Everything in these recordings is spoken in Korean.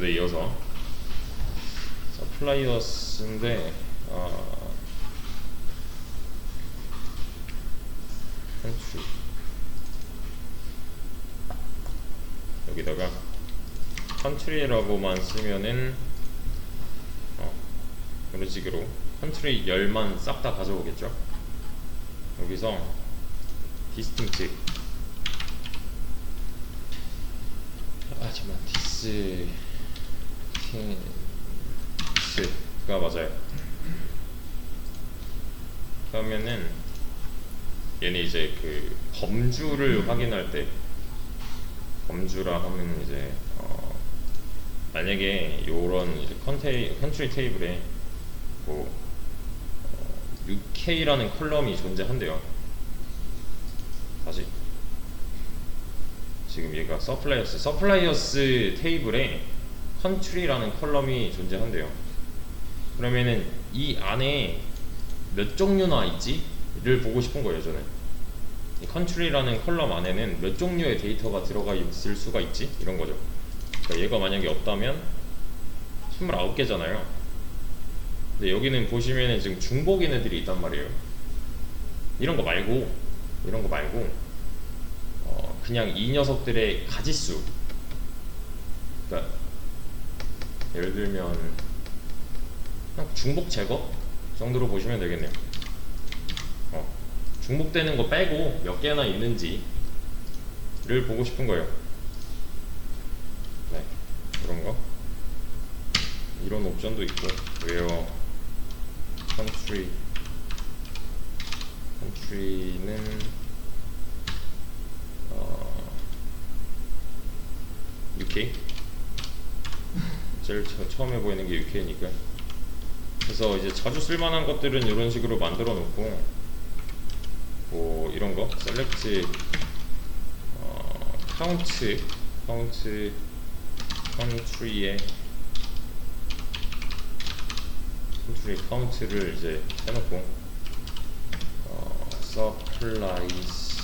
근데 이어서. 서플라이어스인데 어, 컨트리 여기다가 컨트리라고만 쓰면은 어, 이런 식으로? 컨트리 열만 싹 다 가져오겠죠? 여기서 디스팅트. 아 잠깐만 디스 디 스가 맞아요. 그러면은 얘는 이제 그 범주를 확인할 때 범주라 하면 이제 어 만약에 요런 이제 컨테이 컨트리 테이블에 뭐 어, UK라는 컬럼이 존재한대요. 다시. 지금 얘가 서플라이어스 서플라이어스 테이블에 컨트리라는 컬럼이 존재한대요. 그러면은 이 안에 몇 종류나 있지를 보고 싶은 거예요, 저는. 이 컨트리라는 컬럼 안에는 몇 종류의 데이터가 들어가 있을 수가 있지? 이런 거죠. 그러니까 얘가 만약에 없다면 29개잖아요. 근데 여기는 보시면은 지금 중복인 애들이 있단 말이에요. 이런 거 말고, 이런 거 말고, 어, 그냥 이 녀석들의 가지수. 그러니까 예를 들면 중복 제거 정도로 보시면 되겠네요. 어, 중복되는 거 빼고 몇 개나 있는지를 보고 싶은 거예요. 네, 이런 거. 이런 옵션도 있고, where country, country는 어, UK. 제일 처, 처음에 보이는 게 UK니까. 그래서 이제 자주 쓸만한 것들은 이런 식으로 만들어 놓고 뭐 이런 거 셀렉트 어, 카운트 카운트 컨트리에 컨트리 카운트를 이제 해놓고 어, 서플라이스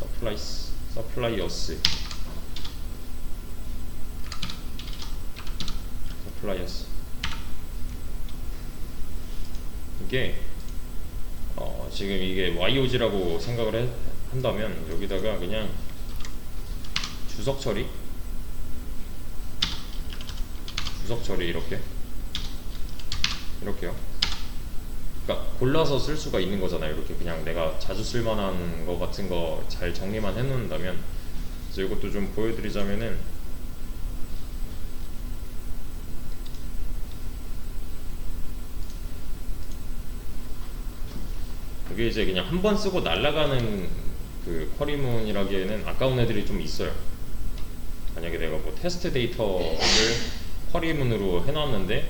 서플라이스 서플라이어스 서 플라이어스 이게 어, 지금 이게 YOG라고 생각을 해- 한다면 여기다가 그냥 주석 처리 주석 처리 이렇게 이렇게요. 그러니까 골라서 쓸 수가 있는 거잖아요. 이렇게 그냥 내가 자주 쓸 만한 거 같은 거 잘 정리만 해놓는다면 그래서 이것도 좀 보여드리자면은 그게 이제 그냥 한 번 쓰고 날아가는 그 쿼리문이라기에는 아까운 애들이 좀 있어요. 만약에 내가 뭐 테스트 데이터를 쿼리문으로 해놨는데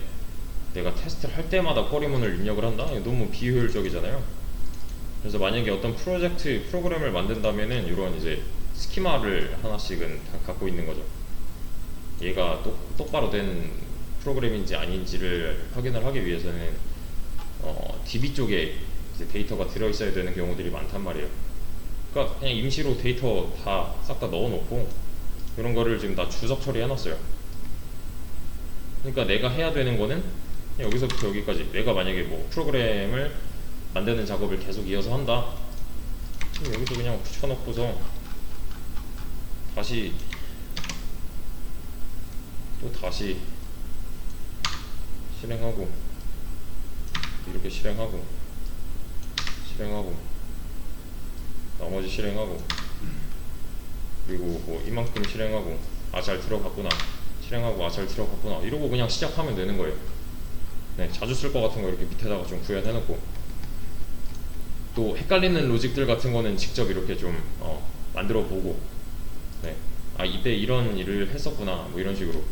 내가 테스트를 할 때마다 쿼리문을 입력을 한다? 너무 비효율적이잖아요. 그래서 만약에 어떤 프로젝트 프로그램을 만든다면은 이런 이제 스키마를 하나씩은 다 갖고 있는 거죠. 얘가 똑, 똑바로 된 프로그램인지 아닌지를 확인을 하기 위해서는 어, DB 쪽에 이제 데이터가 들어 있어야 되는 경우들이 많단 말이에요. 그러니까 그냥 임시로 데이터 다 싹 다 넣어놓고 이런 거를 지금 다 주석 처리해 놨어요. 그러니까 내가 해야 되는 거는 여기서부터 여기까지 내가 만약에 뭐 프로그램을 만드는 작업을 계속 이어서 한다. 그럼 여기서 그냥 붙여놓고서 다시 또 다시 실행하고 이렇게 실행하고 실행하고 나머지 실행하고 그리고 뭐 이만큼 실행하고 아 잘 들어갔구나. 실행하고 아 잘 들어갔구나. 이러고 그냥 시작하면 되는 거예요. 네 자주 쓸 것 같은 거 이렇게 밑에다가 좀 구현해 놓고. 또 헷갈리는 로직들 같은 거는 직접 이렇게 좀 어, 만들어 보고. 네. 아 이때 이런 일을 했었구나. 뭐 이런 식으로.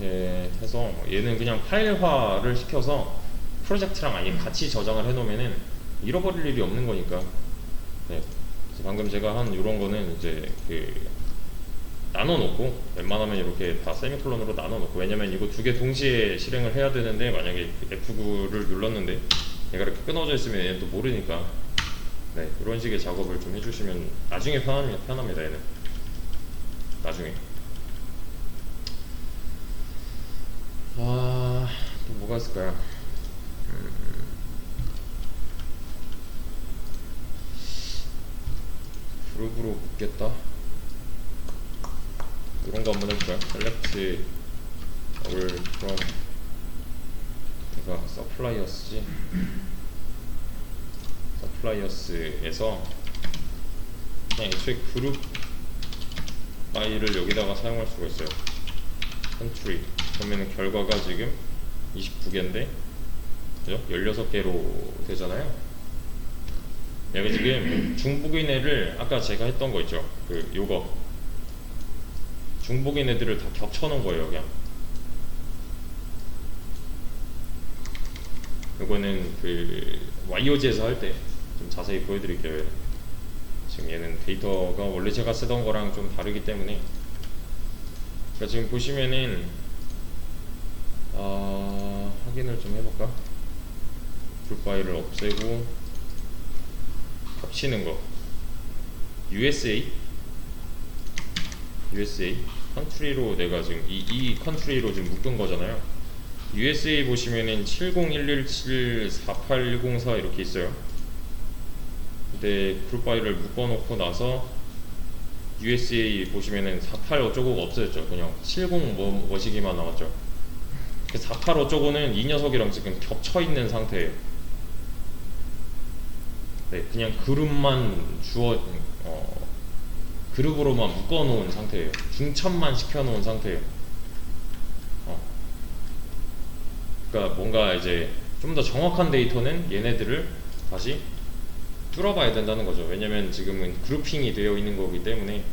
이렇게 해서 얘는 그냥 파일화를 시켜서 프로젝트랑 아예 같이 저장을 해놓으면은 잃어버릴 일이 없는 거니까. 네. 방금 제가 한 이런 거는 이제 그 나눠놓고 웬만하면 이렇게 다 세미콜론으로 나눠놓고 왜냐면 이거 두 개 동시에 실행을 해야 되는데 만약에 F9를 눌렀는데 얘가 이렇게 끊어져 있으면 얘는 또 모르니까. 네. 이런 식의 작업을 좀 해주시면 나중에 편합니다, 편합니다 얘는. 나중에. 아, 또 뭐가 있을까요? 음. 묶겠다. 이런 거 한번 해볼까요? 셀렉트 올 from 내가 서플라이어스지. 서플라이어스에서 그냥 애초에 그룹 파일을 여기다가 사용할 수가 있어요. 컨트리 그러면 결과가 지금 29개인데 그죠? 16개로 되잖아요. 얘가 지금 중복인 애를 아까 제가 했던 거 있죠. 그 요거 중복인 애들을 다 겹쳐 놓은 거예요, 그냥. 요거는 그 YOG에서 할 때 좀 자세히 보여드릴게요. 지금 얘는 데이터가 원래 제가 쓰던 거랑 좀 다르기 때문에 그러니까 지금 보시면은 아, 확인을 좀 해볼까? 그룹 파일을 없애고 겹치는 거. USA? USA? 컨트리로 내가 지금 이, 이 컨트리로 지금 묶은 거잖아요. USA 보시면은 701174804 이렇게 있어요. 근데 그룹 파일을 묶어놓고 나서 USA 보시면은 48 어쩌고가 없어졌죠 그냥. 70 뭐, 뭐시기만 나왔죠. 그48 어쩌고는 이 녀석이랑 지금 겹쳐있는 상태예요 네, 그냥 그룹만 주어 어, 그룹으로만 묶어놓은 상태예요. 중첩만 시켜놓은 상태예요. 어. 그러니까 뭔가 이제 좀 더 정확한 데이터는 얘네들을 다시 뚫어봐야 된다는 거죠. 왜냐면 지금은 그룹핑이 되어 있는 거기 때문에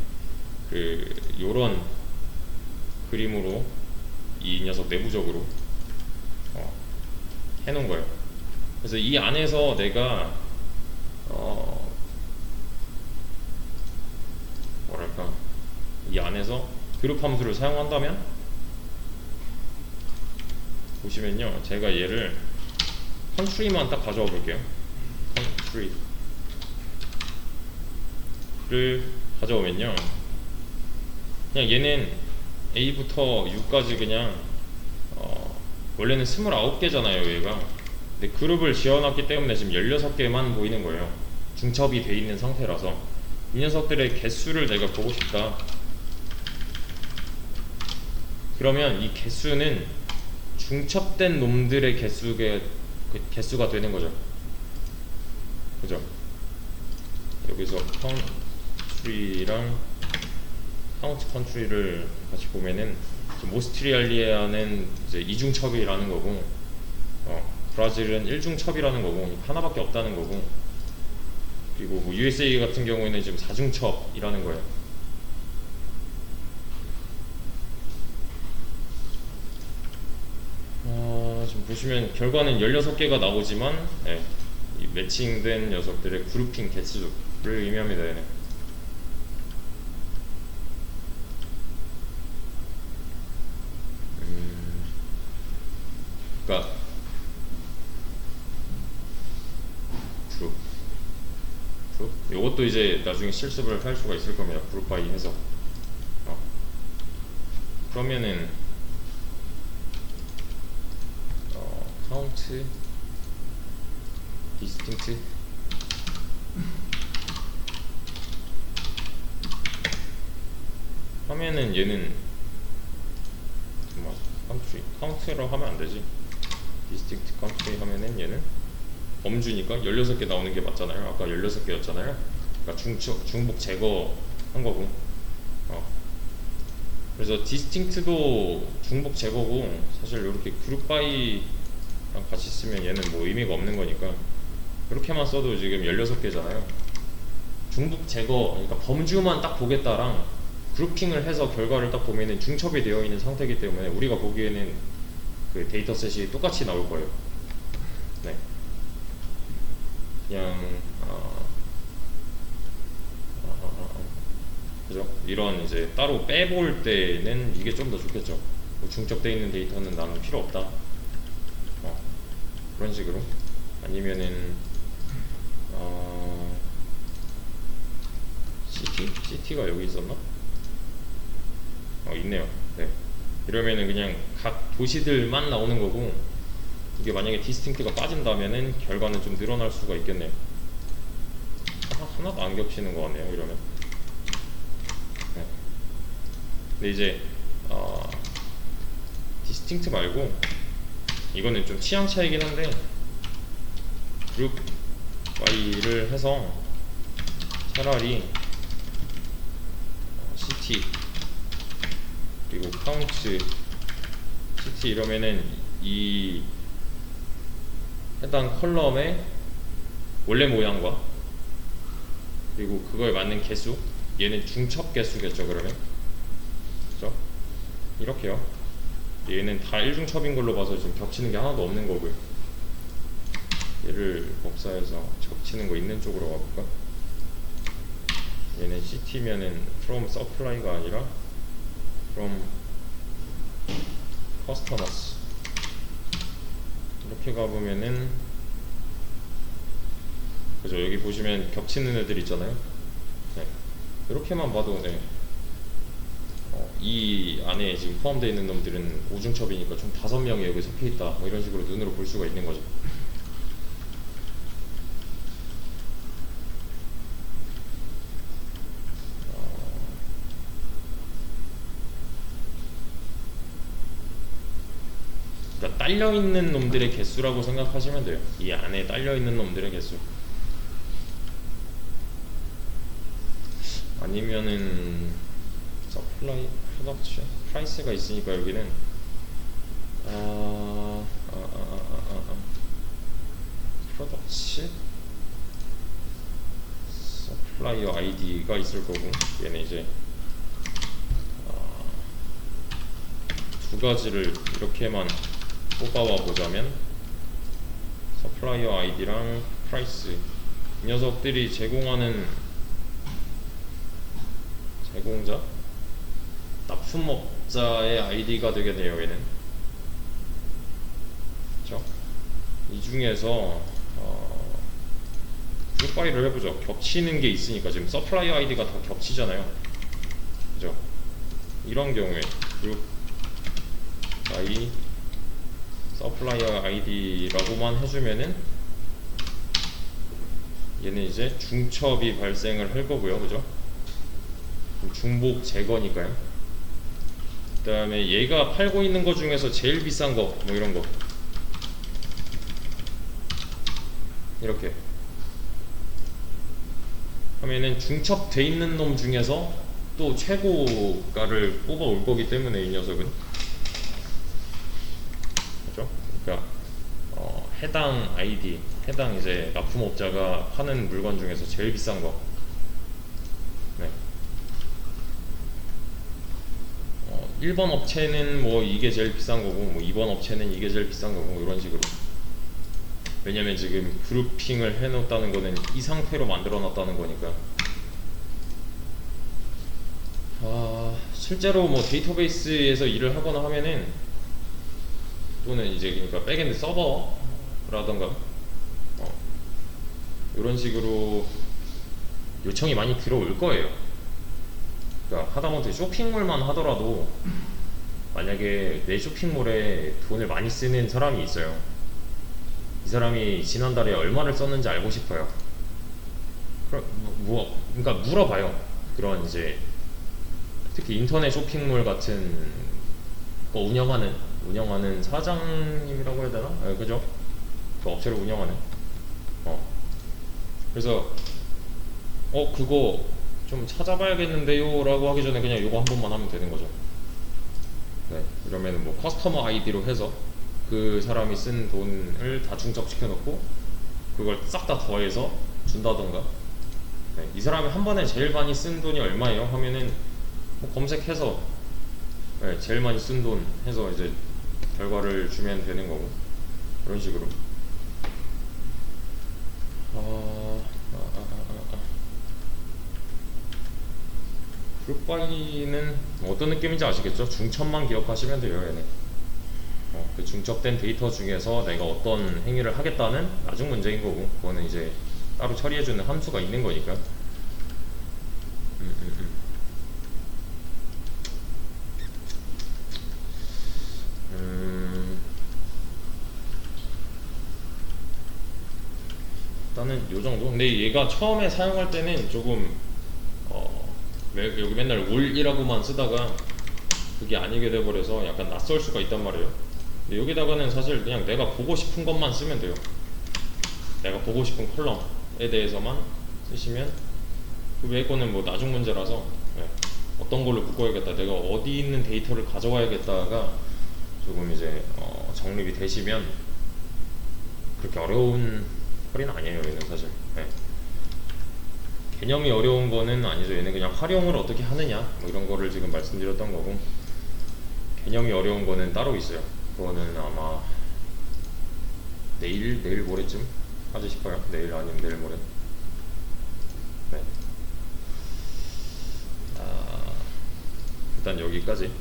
그 요런 그림으로 이 녀석 내부적으로 어, 해놓은 거예요. 그래서 이 안에서 내가 어, 뭐랄까 이 안에서 그룹 함수를 사용한다면? 보시면요 제가 얘를 컨트리만 딱 가져와 볼게요. 컨트리를 가져오면요 그냥 얘는 A부터 U까지 그냥 어, 원래는 29개잖아요 얘가 근데 그룹을 지어놨기 때문에 지금 16개만 보이는 거예요. 중첩이 돼 있는 상태라서 이 녀석들의 개수를 내가 보고 싶다. 그러면 이 개수는 중첩된 놈들의 개수가 그 개수가 되는 거죠. 그죠? 여기서 컨트리랑 카운트 컨트리를 같이 보면은 지금 오스트리알리아는 이제 이중첩이라는 거고 어, 브라질은 일중첩이라는 거고 하나밖에 없다는 거고 그리고 뭐 USA 같은 경우에는 지금 사중첩이라는 거예요. 아, 지금 보시면 결과는 16개가 나오지만 예, 이 매칭된 녀석들의 그룹핑 개수를 의미합니다. 얘는. 음, 그러니까 그룹 그룹 요것도 이제 나중에 실습을 할 수가 있을 겁니다 그룹 바이 해서 어. 그러면은 어, 카운트 디스팅트 하면은 얘는 잠깐만 카운트 카운트로 하면 안 되지 디스팅트 카운트 하면은 얘는 범주니까 16개 나오는 게 맞잖아요. 아까 16개였잖아요. 그러니까 중첩, 중복 제거한 거고. 어. 그래서 디스팅트도 중복 제거고 사실 이렇게 그룹 바이랑 같이 쓰면 얘는 뭐 의미가 없는 거니까 그렇게만 써도 지금 16개잖아요. 중복 제거, 그러니까 범주만 딱 보겠다랑 그룹핑을 해서 결과를 딱 보면은 중첩이 되어 있는 상태이기 때문에 우리가 보기에는 그 데이터셋이 똑같이 나올 거예요. 네. 그냥 어, 어, 어, 어, 그죠? 이런 이제 따로 빼볼 때는 이게 좀 더 좋겠죠. 뭐 중첩돼 있는 데이터는 나는 필요 없다. 어, 그런 식으로 아니면은 어, CT CT가 여기 있었나? 어, 있네요. 네. 이러면은 그냥 각 도시들만 나오는 거고 이게 만약에 디스팅트가 빠진다면은 결과는 좀 늘어날 수가 있겠네요. 하나, 하나도 안 겹치는 거 같네요. 이러면. 네. 근데 이제 어, 디스팅트 말고 이거는 좀 취향 차이긴 한데 그룹 Y를 해서 차라리 어, CT 그리고 카운트 CT 이러면은 이 해당 컬럼의 원래 모양과 그리고 그거에 맞는 개수 얘는 중첩 개수겠죠 그러면? 이렇게요 얘는 다 일중첩인 걸로 봐서 지금 겹치는 게 하나도 없는 거고요 얘를 복사해서 겹치는 거 있는 쪽으로 가볼까? 얘는 CT면은 from supply가 아니라 from customers 이렇게 가보면은 그죠 여기 보시면 겹치는 애들 있잖아요 네. 이렇게만 봐도 네. 어, 이 안에 지금 포함되어 있는 놈들은 오중첩이니까 총 다섯 명이 여기 섞여 있다 뭐 이런 식으로 눈으로 볼 수가 있는 거죠 그러니까 딸려 있는 놈들의 개수라고 생각하시면 돼요. 이 안에 딸려 있는 놈들의 개수. 아니면은 서플라이 프로덕션 프라이스가 있으니까 여기는. 아, 아, 아, 아, 아, 아. 프로덕션 서플라이어 아이디가 있을 거고 얘는 이제 아, 두 가지를 이렇게만 뽑아와 보자면 서플라이어 아이디랑 프라이스. 이 녀석들이 제공하는 제공자 납품업자의 아이디가 되겠네요 얘는 그렇죠? 이 중에서 어, 그룹 파일을 해보죠 겹치는 게 있으니까 지금 서플라이어 아이디가 다 겹치잖아요 그죠? 이런 경우에 그룹 아이 서플라이어 아이디라고만 해주면은 얘는 이제 중첩이 발생을 할 거고요, 그죠? 중복 제거니까요. 그다음에 얘가 팔고 있는 것 중에서 제일 비싼 거, 뭐 이런 거 이렇게 하면은 중첩돼 있는 놈 중에서 또 최고가를 뽑아 올 거기 때문에 이 녀석은 그죠? 그러니까 어, 해당 아이디, 해당 이제 납품업자가 파는 물건 중에서 제일 비싼 거. 네. 어, 1번 업체는 뭐 이게 제일 비싼 거고, 뭐 2번 업체는 이게 제일 비싼 거고, 뭐 이런 식으로. 왜냐면 지금 그룹핑을 해 놓았다는 거는 이 상태로 만들어 놨다는 거니까. 아, 실제로 뭐 데이터베이스에서 일을 하거나 하면은 또는 이제 그러니까 백엔드 서버라던가 어, 이런 식으로 요청이 많이 들어올 거예요. 그러니까 하다못해 쇼핑몰만 하더라도 만약에 내 쇼핑몰에 돈을 많이 쓰는 사람이 있어요. 이 사람이 지난달에 얼마를 썼는지 알고 싶어요. 그럼 뭐 그러니까 물어봐요. 그런 이제 특히 인터넷 쇼핑몰 같은 거 운영하는 운영하는 사장님이라고 해야 되나? 네, 그죠? 그 업체를 운영하는. 어. 그래서 어 그거 좀 찾아봐야겠는데요 라고 하기 전에 그냥 이거 한 번만 하면 되는 거죠. 네. 이러면은 뭐 커스터머 아이디로 해서 그 사람이 쓴 돈을 다 중첩시켜 놓고 그걸 싹 다 더해서 준다던가. 네. 이 사람이 한 번에 제일 많이 쓴 돈이 얼마예요? 하면은 뭐 검색해서 네, 제일 많이 쓴 돈 해서 이제 결과를 주면 되는 거고 이런 식으로 아, 꿀빨리는 어떤 느낌인지 아시겠죠? 중첩만 기억하시면 돼요 얘네. 어, 그 중첩된 데이터 중에서 내가 어떤 행위를 하겠다는 나중 문제인 거고 그거는 이제 따로 처리해주는 함수가 있는 거니까 음, 음, 음. 일단은 요 정도 근데 얘가 처음에 사용할 때는 조금 매- 여기 맨날 올이라고만 쓰다가 그게 아니게 돼버려서 약간 낯설 수가 있단 말이에요. 여기다가는 사실 그냥 내가 보고 싶은 것만 쓰면 돼요. 내가 보고 싶은 컬럼에 대해서만 쓰시면 그 외의 거는 뭐 나중 문제라서 예, 어떤 걸로 묶어야겠다, 내가 어디 있는 데이터를 가져와야겠다가 조금 이제 어, 정립이 되시면 그렇게 어려운 컬이는 아니에요, 얘는 사실. 예. 개념이 어려운 거는 아니죠. 얘는 그냥 활용을 어떻게 하느냐 뭐 이런 거를 지금 말씀드렸던 거고 개념이 어려운 거는 따로 있어요. 그거는 아마 내일 내일 모레쯤 하지 싶어요. 내일 아니면 내일 모레. 네. 아, 일단 여기까지.